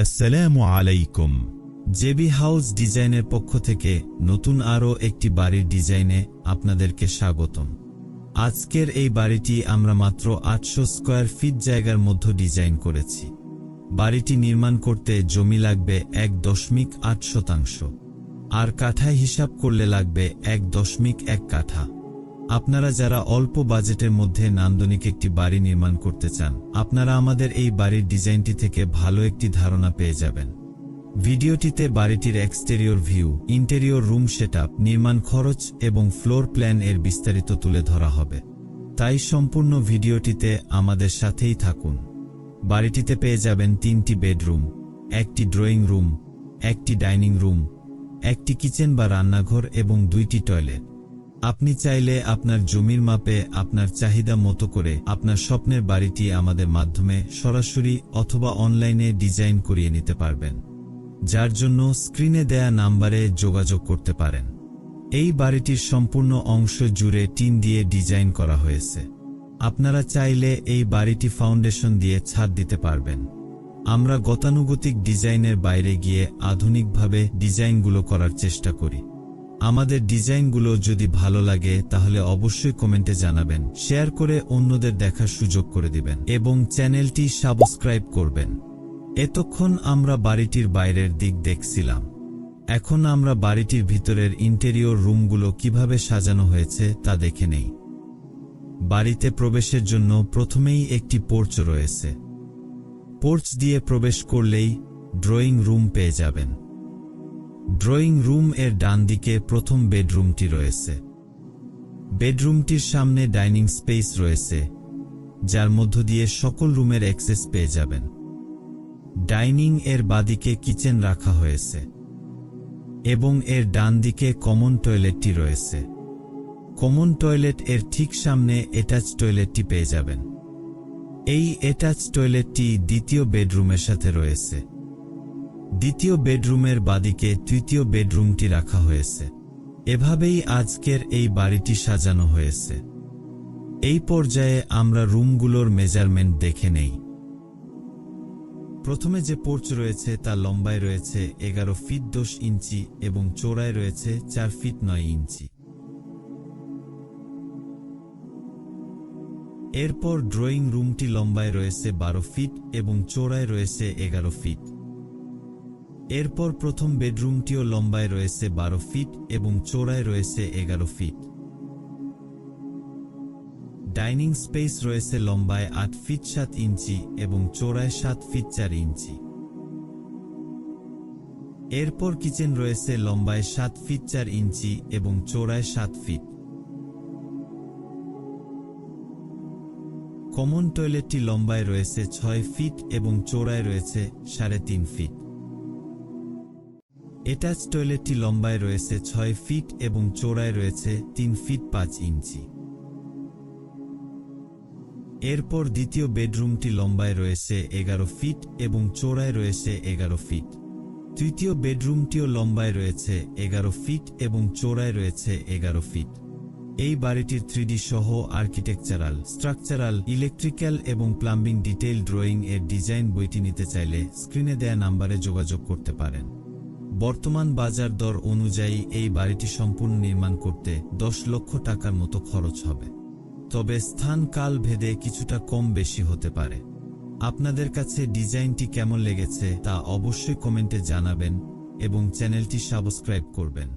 আসসালামু আলাইকুম। JB house ডিজাইনের পক্ষ থেকে নতুন আরও একটি বাড়ির ডিজাইনে আপনাদেরকে স্বাগতম। আজকের এই বাড়িটি আমরা মাত্র আটশো স্কোয়ার ফিট জায়গার মধ্যে ডিজাইন করেছি। বাড়িটি নির্মাণ করতে জমি লাগবে এক দশমিক আট শতাংশ। আর কাঠায় হিসাব করলে লাগবে এক দশমিক এক কাঠা। আপনারা যারা অল্প বাজেটের মধ্যে নান্দনিক একটি বাড়ি নির্মাণ করতে চান, আপনারা আমাদের এই বাড়ির ডিজাইনটি থেকে ভালো একটি ধারণা পেয়ে যাবেন। ভিডিওটিতে বাড়িটির exterior view, interior room setup, নির্মাণ খরচ এবং ফ্লোর প্ল্যান এর বিস্তারিত তুলে ধরা হবে। তাই সম্পূর্ণ ভিডিওটিতে আমাদের সাথেই থাকুন। বাড়িটিতে পেয়ে যাবেন তিনটি বেডরুম, একটি ড্রয়িং রুম, একটি ডাইনিং রুম, একটি কিচেন বা রান্নাঘর এবং দুইটি টয়লেট। আপনি চাইলে আপনার জমির মাপে আপনার চাহিদা মতো করে আপনার স্বপ্নের বাড়িটি আমাদের মাধ্যমে সরাসরি অথবা অনলাইনে ডিজাইন করিয়ে নিতে পারবেন, যার জন্য স্ক্রিনে দেয়া নাম্বারে যোগাযোগ করতে পারেন। এই বাড়িটির সম্পূর্ণ অংশ জুড়ে টিন দিয়ে ডিজাইন করা হয়েছে। আপনারা চাইলে এই বাড়িটি ফাউন্ডেশন দিয়ে ছাদ দিতে পারবেন। আমরা গতানুগতিক ডিজাইনের বাইরে গিয়ে আধুনিকভাবে ডিজাইনগুলো করার চেষ্টা করি। আমাদের ডিজাইনগুলো যদি ভালো লাগে, তাহলে অবশ্যই কমেন্টে জানাবেন, শেয়ার করে অন্যদের দেখার সুযোগ করে দিবেন, এবং চ্যানেলটি সাবস্ক্রাইব করবেন। এতক্ষণ আমরা বাড়িটির বাইরের দিক দেখছিলাম। এখন আমরা বাড়িটির ভিতরের ইন্টেরিয়র রুমগুলো কীভাবে সাজানো হয়েছে, তা দেখে নেই। বাড়িতে প্রবেশের জন্য প্রথমেই একটি পোর্চ রয়েছে। পোর্চ দিয়ে প্রবেশ করলেই ড্রয়িং রুম পেয়ে যাবেন। ড্রয়িং রুম এর ডান দিকে প্রথম বেডরুমটি রয়েছে। বেডরুমটির সামনে ডাইনিং স্পেস রয়েছে, যার মধ্য দিয়ে সকল রুমের অ্যাক্সেস পেয়ে যাবেন। ডাইনিং এর বাদিকে কিচেন রাখা হয়েছে এবং এর ডান দিকে কমন টয়লেটটি রয়েছে। কমন টয়লেট এর ঠিক সামনে অ্যাটাচ টয়লেটটি পেয়ে যাবেন। এই অ্যাটাচ টয়লেটটি দ্বিতীয় বেডরুমের সাথে রয়েছে। দ্বিতীয় বেডরুমের বাদিকে তৃতীয় বেডরুমটি রাখা হয়েছে। এভাবেই আজকের এই বাড়িটি সাজানো হয়েছে। এই পর্যায়ে আমরা রুমগুলোর মেজারমেন্ট দেখে নেই। প্রথমে যে পোর্চ রয়েছে তা লম্বায় রয়েছে এগারো ফিট দশ ইঞ্চি এবং চোরায় রয়েছে চার ফিট নয় ইঞ্চি। এরপর ড্রয়িং রুমটি লম্বায় রয়েছে বারো ফিট এবং চোরায় রয়েছে এগারো ফিট। এরপর প্রথম বেডরুমটিও লম্বায় রয়েছে বারো ফিট এবং চোরায় রয়েছে এগারো ফিট। ডাইনিং স্পেস রয়েছে লম্বায় আট ফিট সাত ইঞ্চি এবং চোরায় সাত ফিট চার ইঞ্চি। এরপর কিচেন রয়েছে লম্বায় সাত ফিট চার ইঞ্চি এবং চোরায় সাত ফিট। কমন টয়লেটটি লম্বায় রয়েছে ছয় ফিট এবং চোরায় রয়েছে সাড়ে তিন ফিট। অ্যাটাচ টয়লেটটি লম্বায় রয়েছে ছয় ফিট এবং চোরায় রয়েছে তিন ফিট পাঁচ ইঞ্চি। এরপর দ্বিতীয় বেডরুমটি লম্বায় রয়েছে এগারো ফিট এবং চোরায় রয়েছে এগারো ফিট। তৃতীয় বেডরুমটিও লম্বায় রয়েছে এগারো ফিট এবং চোরায় রয়েছে এগারো ফিট। এই বাড়িটির থ্রিডি সহ আর্কিটেকচারাল, স্ট্রাকচারাল, ইলেকট্রিক্যাল এবং প্লাম্বিং ডিটেইল ড্রয়িং এর ডিজাইন বইটি নিতে চাইলে স্ক্রিনে দেয়া নাম্বারে যোগাযোগ করতে পারেন। বর্তমান বাজার দর অনুযায়ী এই বাড়িটি সম্পূর্ণ নির্মাণ করতে দশ লক্ষ টাকার মতো খরচ হবে। তবে স্থান কাল ভেদে কিছুটা কম বেশি হতে পারে। আপনাদের কাছে ডিজাইনটি কেমন লেগেছে তা অবশ্যই কমেন্টে জানাবেন এবং চ্যানেলটি সাবস্ক্রাইব করবেন।